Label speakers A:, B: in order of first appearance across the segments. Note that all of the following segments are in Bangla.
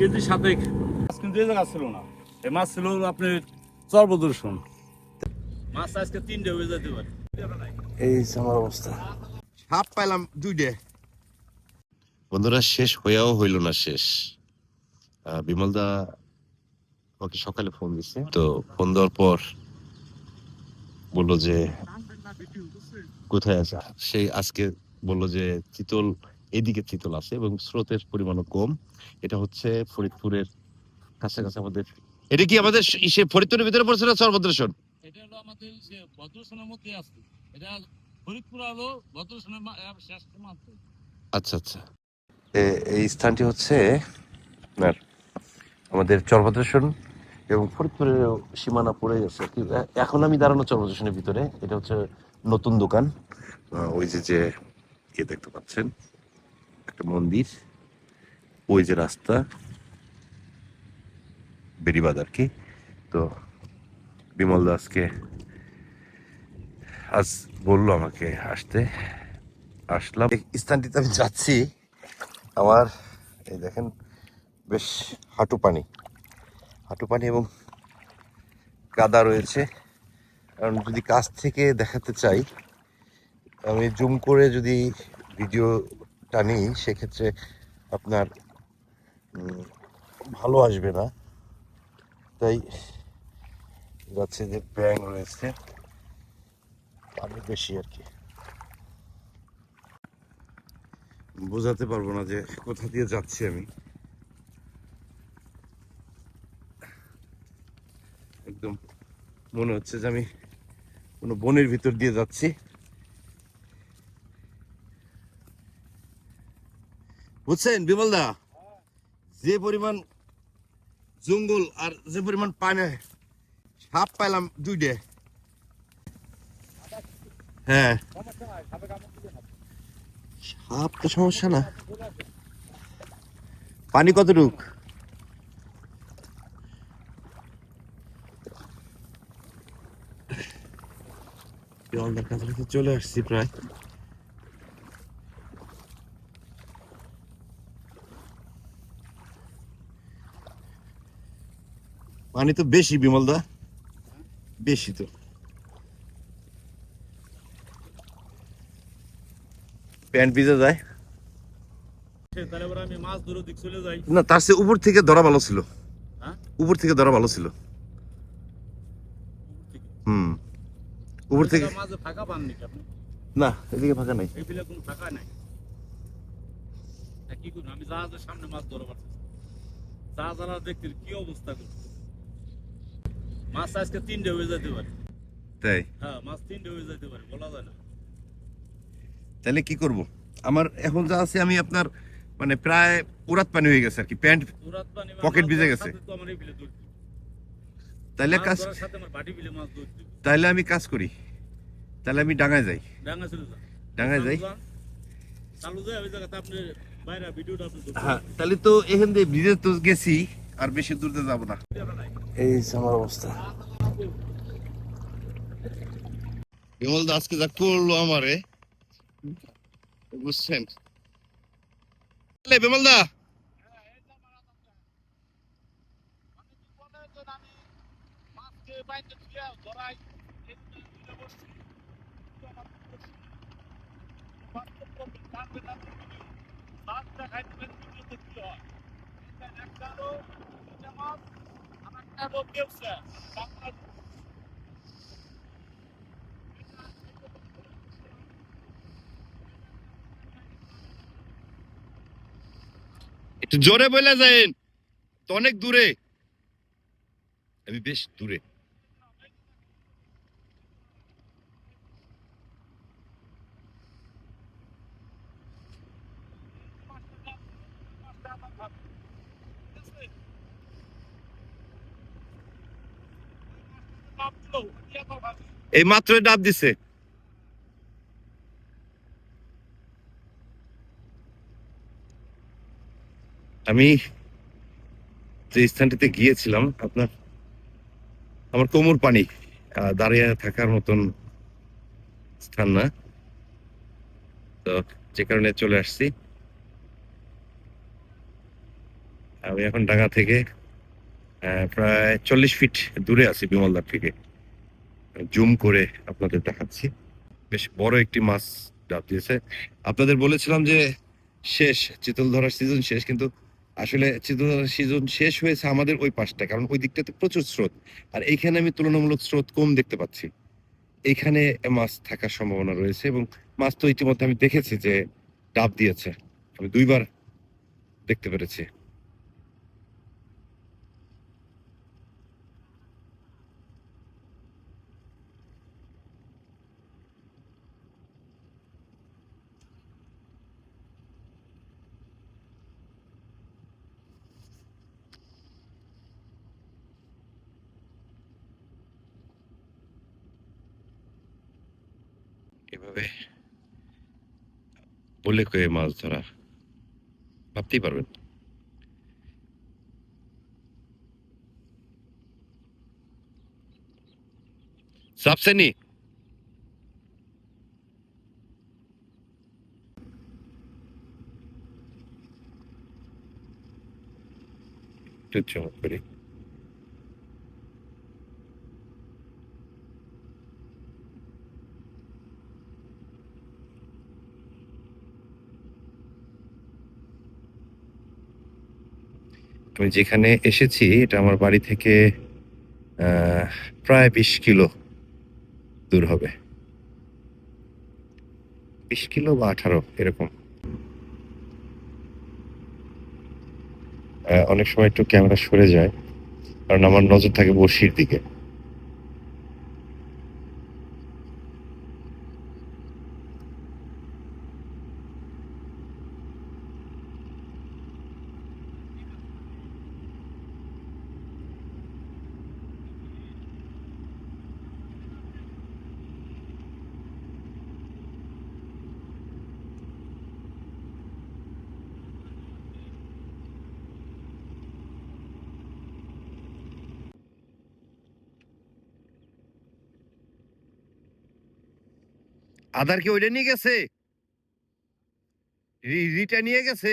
A: কেজি সাতেক। মাছ কিন্তু এই জায়গা ছিল না। এই মাছ ছিল হলো আপনার সর্বদর্শন মাছ আজকে তিনটে হয়ে যেতে পারে।
B: এই আমার অবস্থা।
C: সাপ পাইলাম দুইটে।
B: বন্ধুরা শেষ হয়েও হইল না শেষ। বিমলদা ওকে সকালে ফোন দিছে। তো ফোন দেওয়ার পর বলল যে কোথায় আছে? সেই আজকে বলল যে চিতল এদিকে চিতল আছে এবং স্রোতের পরিমাণও কম। এটা হচ্ছে ফরিদপুরের কাছাকাছি আমাদের এটা কি আমাদের ইসে ফরিদপুরের ভিতরে পড়ছে না সর্বদ্রেশন
A: এটা হলো আমাদের যে ভদ্রসনের মধ্যে আছে। এটা ফরিদপুর হলো ভদ্রসনের শেষ মাত্র।
B: আচ্ছা আচ্ছা। এ- এই স্থানটি হচ্ছে আপনার আমাদের চরভদ্রেশন এবং ফরিদপুরের সীমানা পড়ে গেছে এখন আমি দাঁড়ানো চরভদ্রেশনের ভিতরে। এটা হচ্ছে নতুন দোকান। ওই যে যে ইয়ে দেখতে পাচ্ছেন। একটা মন্দির ওই যে রাস্তা বেরিবাদ আর কি তো বিমল দাসকে আজ বলল আমাকে আসতে আসলাম স্থানটিতে আমি যাচ্ছি আমার এই দেখেন বেশ হাঁটু পানি হাঁটু পানি এবং কাদা রয়েছে কারণ যদি কাছ থেকে দেখাতে চাই আমি জুম করে যদি ভিডিও টানি সেক্ষেত্রে আপনার ভালো আসবে না। তাই যাচ্ছে যে ব্যাং রয়েছে পানি বেশি আর কি। বোঝাতে পারব না যে কোথা দিয়ে যাচ্ছি আমি। একদম মনে হচ্ছে যে আমি কোনো বনের ভিতর দিয়ে যাচ্ছি। বুঝছেন, বিমল দা? যে পরিমাণ জঙ্গল আর যে পরিমাণ পানি, সাপ পাইলাম দুইটে। হ্যাঁ। সাপ তো সমস্যা না। পানি কতটুক? জলটার কাছাকাছি চলে আসছি প্রায়। পানি তো বেশি বিমলদা বেশি তো। প্যান্ট ভিজে যায়। না, তার চেয়ে উপর থেকে ধরা ভালো ছিল? উপর থেকে ধরা ভালো ছিল। হুম। উপর থেকে না, এদিকে ফাঁকা নাই।
A: কোনো নাই কি করুন, আমি জাহাজের সামনে মাছ ধরে পারতেছি জাহাজারা দেখতে কি অবস্থা করছে? মাছ আজকে তিনটে হয়ে যেতে পারে।
B: তাই?
A: হ্যাঁ মাছ তিনটে হয়ে যেতে পারে বলা যায় না।
B: তাহলে কি করব? আমার এখন যা আছে আমি আপনার মানে প্রায় উড়াত পানি হয়ে গেছে আর কি প্যান্ট পকেট ভিজে গেছে। তাহলে কাজ। তাহলে আমি কাজ করি। তাহলে আমি ডাঙায় যাই। ডাঙায় যাই। হ্যাঁ তাহলে তো এখান দিয়ে ব্রিজে তো গেছি। আর বেশি দূর যাব না। এই আমার অবস্থা। বিমল দাসকে যা করল আমারে বুঝছেন? বিমল দা। একটু জোরে বলে যাইন তো অনেক দূরে। আমি বেশ দূরে। এই মাত্র ডাব দিছে। আমি যে স্থানটিতে গিয়েছিলাম, আপনার আমার কোমর পানি দাঁড়িয়ে থাকার মতন স্থান না। তো যে কারণে চলে আসছি। আমি এখন ডাঙ্গা থেকে প্রায় চল্লিশ ফিট দূরে আছি বিমলদার থেকে। জুম করে আপনাদের দেখাচ্ছি। বেশ বড় একটি মাছ ডাব দিয়েছে। আপনাদের বলেছিলাম যে শেষ চিতল ধরার সিজন শেষ, কিন্তু আসলে চিতল ধরার সিজন শেষ হয়েছে আমাদের ওই পাশটা কারণ ওই দিকটাতে প্রচুর স্রোত। আর এইখানে আমি তুলনামূলক স্রোত কম দেখতে পাচ্ছি। এইখানে মাছ থাকার সম্ভাবনা রয়েছে এবং মাছ তো ইতিমধ্যে আমি দেখেছি যে ডাব দিয়েছে। আমি দুইবার দেখতে পেরেছি। বলে কয়ে মাছ ধরা ভাবতেই পারবেন সাবসেনি একটু চমক করি আমি যেখানে এসেছি, এটা আমার বাড়ি থেকে প্রায় বিশ কিলো দূর হবে। বিশ কিলো বা আঠারো, এরকম। অনেক সময় একটু ক্যামেরা সরে যায়, কারণ আমার নজর থাকে বসির দিকে। আধার কি ওইটা নিয়ে গেছে? রিটা নিয়ে গেছে?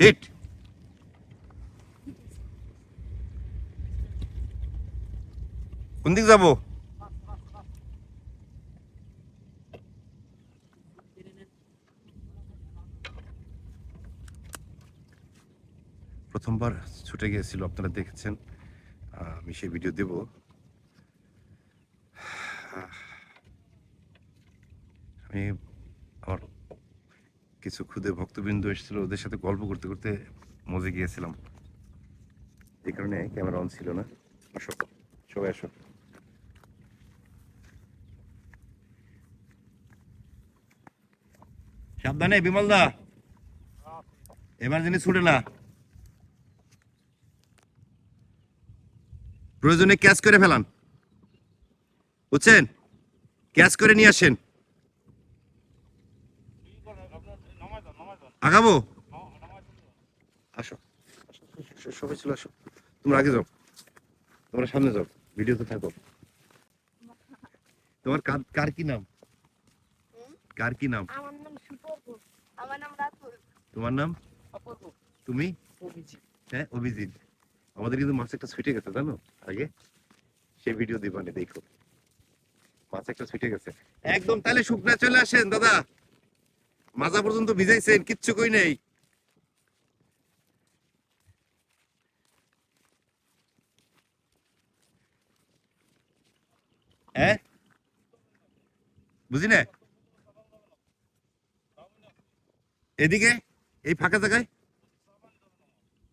B: হিট কোন দিক যাব? প্রথমবার ছুটে গিয়েছিল আপনারা দেখেছেন। আমি সেই ভিডিও দেব। আমি কিছু ক্ষুদে ভক্তবৃন্দ এসেছিল, ওদের সাথে গল্প করতে করতে মজে গিয়েছিলাম। এই কারণে ক্যামেরা অন ছিল না। আসো, সবাই আসো। সাবধানে, বিমল দা। এমার্জেন্সি ছুটে না। প্রয়োজনে ক্যাচ করে ফেলান। বুঝছেন? ক্যাচ করে নিয়ে আসেন। আগাবো? আসো। সবাই চলে আসো। তোমরা আগে যাও। তোমরা সামনে যাও। ভিডিওতে থাকো। তোমার কার- কার কি নাম? কার কি নাম?
D: আমার নাম আমার নাম রাতুল।
B: তোমার নাম?
D: অপূর্ব।
B: তুমি? হ্যাঁ অভিজিৎ। আমাদের কিন্তু মাছ একটা ছুটে গেছে জানো? আগে। সেই ভিডিও দিবানে দেখো। মাছ একটা ছুটে গেছে। একদম তাহলে শুকনা চলে আসেন দাদা। মাজা পর্যন্ত ভিজাইছেন, কিচ্ছু কই নেই। হ্যাঁ এদিকে, এই ফাঁকা জায়গায়?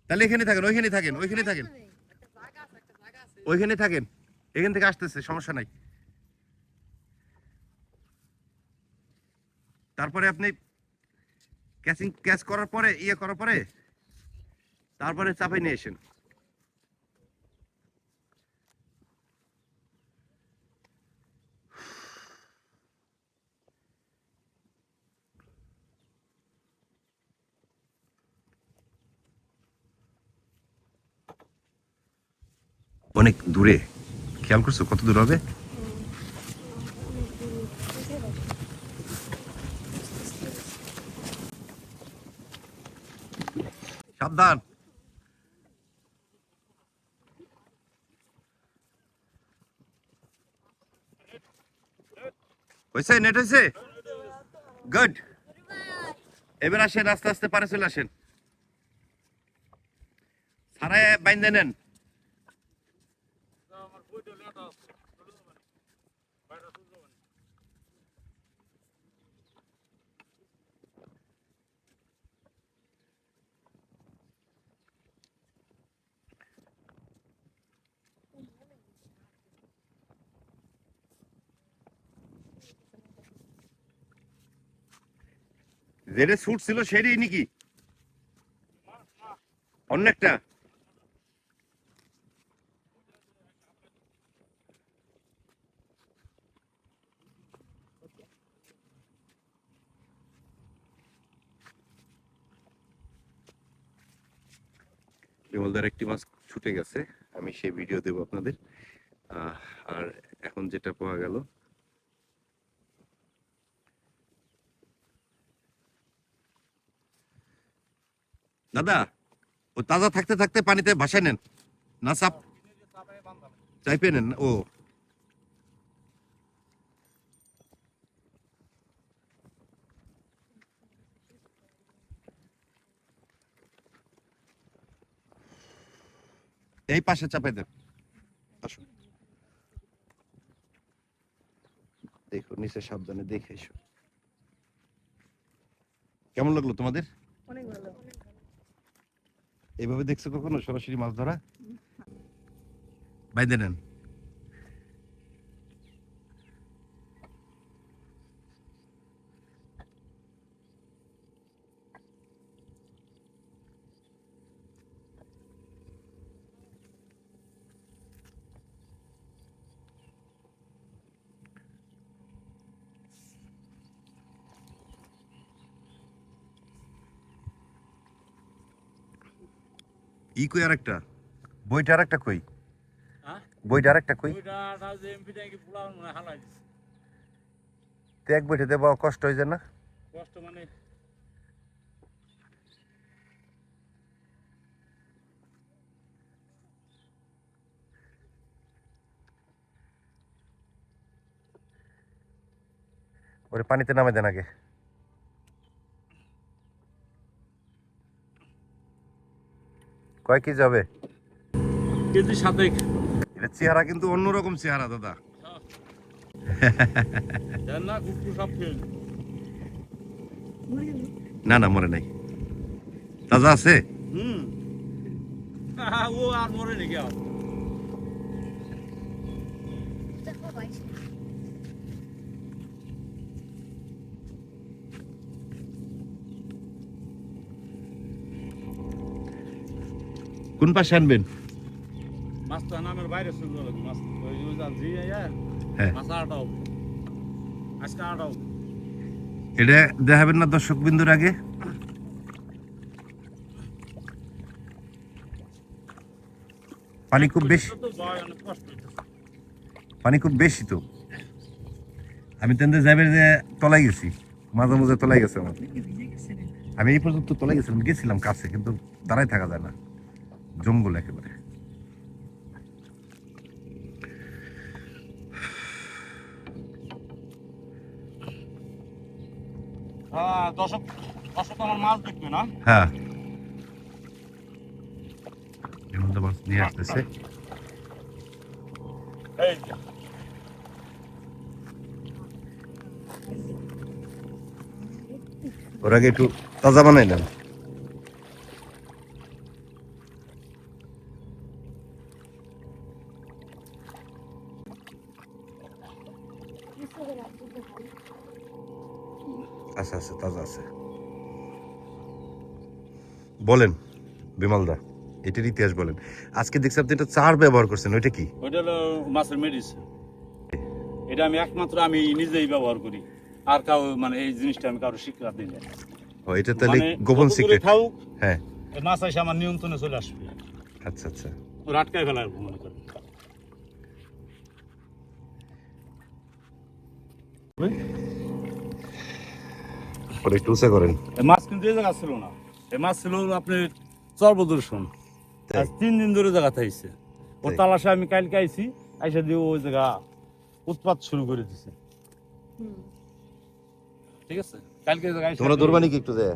B: তাহলে এখানে থাকেন, ওইখানে থাকেন ওইখানে থাকেন। ওইখানে থাকেন, এখান থেকে আসতেছে, সমস্যা নাই। তারপরে আপনি ক্যাচিং, ক্যাচ করার পরে ইয়ে করার পরে, তারপরে চাপাই নিয়ে এসেন অনেক দূরে। খেয়াল করছ কত দূর হবে? সাবধান হয়েছে নেট হয়েছে গুড এবার আসেন, আস্তে আস্তে পারে চলে আসেন। সারায় বাইন্দে নেন। যেটা স্যুট ছিল সেটাই নাকি? অন্য একটা। বিমলদার একটি মাছ ছুটে গেছে। আমি সেই ভিডিও দেব আপনাদের। আর এখন যেটা পাওয়া গেল দাদা, ও তাজা থাকতে থাকতে পানিতে ভাসায় নেন। না চাপ চাইপে নেন, ও। এই পাশে চাপাই দেন। আসো দেখো নিচে সাবধানে দেখে এসো কেমন লাগল তোমাদের?
D: অনেক ভালো।
B: এইভাবে দেখছ কখনো? সরাসরি মাছ ধরা? বাইদে নেন। ই কই আর একটা বইটা আর একটা কই?
A: হ্যাঁ?
B: বইটা আর একটা কই তো এক বইটা দেওয়া কষ্ট হয়ে যায় না?
A: কষ্ট মানে?
B: ওরে পানিতে নামে দেন আগে। কয় কেজি হবে?
A: কেজি সাথে
B: এটা চেহারা কিন্তু অন্যরকম চেহারা দাদা।
A: না কুকুর সব
B: না। না মরে নাই। তাজা আছে?
A: হুম। ও আর মরে নাকি আর
B: কোন পাশে আনবেন?
A: মাছটা নামের বাইরে হলো মাছ ওই ওই জি
B: হ্যাঁ।
A: মাছ আটাও আজকে আটাও
B: এটা দেখাবেন না দর্শক বিন্দুর আগে। পানি খুব বেশি। পানি খুব বেশি তো। আমি তেন্দে যাবে যে তলাই গেছি। মাঝে মাঝে তলাই গেছে আমার। আমি এই পর্যন্ত তলাই গেছিলাম গেছিলাম কাছে কিন্তু দাঁড়াই থাকা যায় না। জঙ্গল একেবারে।
A: দর্শক দর্শক তো আমার মাছ দেখবে না?
B: হ্যাঁ। হেমন্ত মাছ নিয়ে আসতেছে।
A: এই।
B: ওর আগে একটু তাজা বানাইলাম আচ্ছা আচ্ছা তাজা আছে। বলেন বিমলদা এটার ইতিহাস বলেন। আজকে দেখছি আপনি এটা চার ব্যবহার করছেন ওইটা কি?
A: ওইটা হলো মাছের মেডিসিন এটা আমি একমাত্র আমি নিজেই ব্যবহার করি। আর কাউ মানে এই জিনিসটা আমি কারও শিক্ষা দিই না।
B: ও এটা তাহলে
A: মানে
B: গোপন সিক্রেট
A: থাকুক
B: হ্যাঁ।
A: এই মাছ এসে আমার নিয়ন্ত্রণে চলে আসবে।
B: আচ্ছা আচ্ছা।
A: ওর আটকায় ফেলার মনে করি
B: একটু উঁচা করেন।
A: মাছ কিন্তু এই জায়গা ছিল না। এই মাছ ছিল হলো আপনার সর্বদর্শন তিন দিন ধরে জায়গা থাইছে।
B: তাই?
A: তালাশে আমি কালকে আইছি আইসা দিয়ে ওই জায়গা উৎপাত শুরু করে দিছে। ঠিক আছে? কালকে এই জায়গায়
B: তোমরা দৌড়বানি কি একটু যায়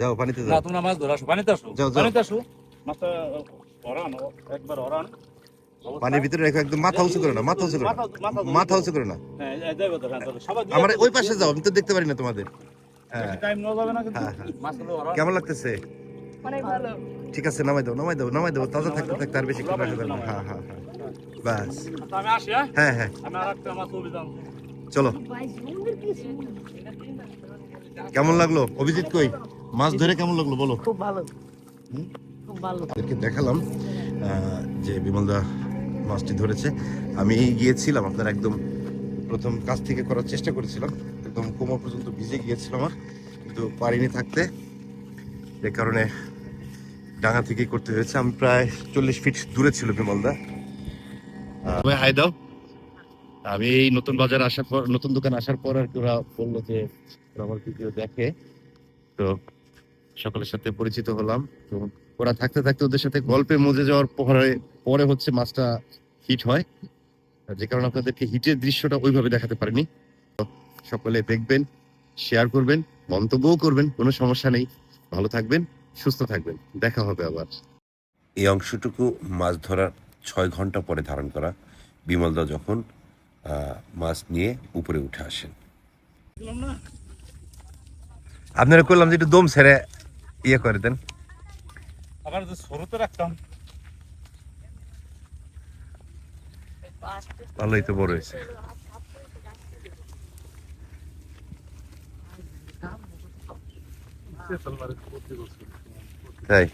B: যাও পানিতে
A: না তোমরা মাছ ধরে আসো পানিতে আসো।
B: যাও, যাও।
A: পানিতে আসো। মাছটা অরান একবার অরান
B: পানির ভিতরে রেখো একদম মাথা উঁচু করে না মাথা উঁচু করে না
A: মাথা-
B: উঁচু করে না
A: হ্যাঁ হ্যাঁ,
B: আমার ওই পাশে যাও আমি তো দেখতে পারি না তোমাদের। হ্যাঁ। হ্যাঁ, কেমন লাগতেছে? ঠিক আছে নামাই দাও নামাই দাও নামাই দাও তাজা থাকতে থাকতে আর বেশি রাখা যাবে না হ্যাঁ হ্যাঁ হ্যাঁ। বাস।
A: আসি হ্যাঁ?
B: হ্যাঁ চলো। কেমন লাগল? অভিজিৎ কই? মাছ ধরে কেমন লাগল বলো?
D: খুব ভালো। খুব ভালো।
B: দেখালাম যে বিমলদা মাছটি ধরেছে। আমি গিয়েছিলাম, আপনার একদম প্রথম কাজ থেকে করার চেষ্টা করেছিলাম। একদম কোমর পর্যন্ত ভিজে গিয়েছিল আমার, কিন্তু পারিনি থাকতে। এ কারণে ডাঙা থেকেই করতে হয়েছে। আমি প্রায় চল্লিশ ফিট দূরে ছিল বিমলদা হাই দাও। আমি এই নতুন বাজার আসার পর, নতুন দোকান আসার পর আর কি ওরা বলল যে আমার ভিডিও দেখে। তো সকলের সাথে পরিচিত হলাম। তো ওরা থাকতে থাকতে ওদের সাথে গল্পে মজে যাওয়ার পরে পরে হচ্ছে মাছটা হিট হয়। যে কারণে আপনাদেরকে হিটের দৃশ্যটা ওইভাবে দেখাতে পারিনি। সকলে দেখবেন শেয়ার করবেন মন্তব্যও করবেন কোনো সমস্যা নেই। ভালো থাকবেন সুস্থ থাকবেন। দেখা হবে আবার। এই অংশটুকু মাছ ধরার ছয় ঘণ্টা পরে ধারণ করা বিমলদা যখন আহ, মাছ নিয়ে উপরে উঠে আসেন।
A: না
B: আপনারা করলাম যে একটু দম ছেড়ে ইয়ে করে দেন।
A: আবার যে সরুতে রাখতাম।
B: ভালোই তো বড় হয়েছে। তাই।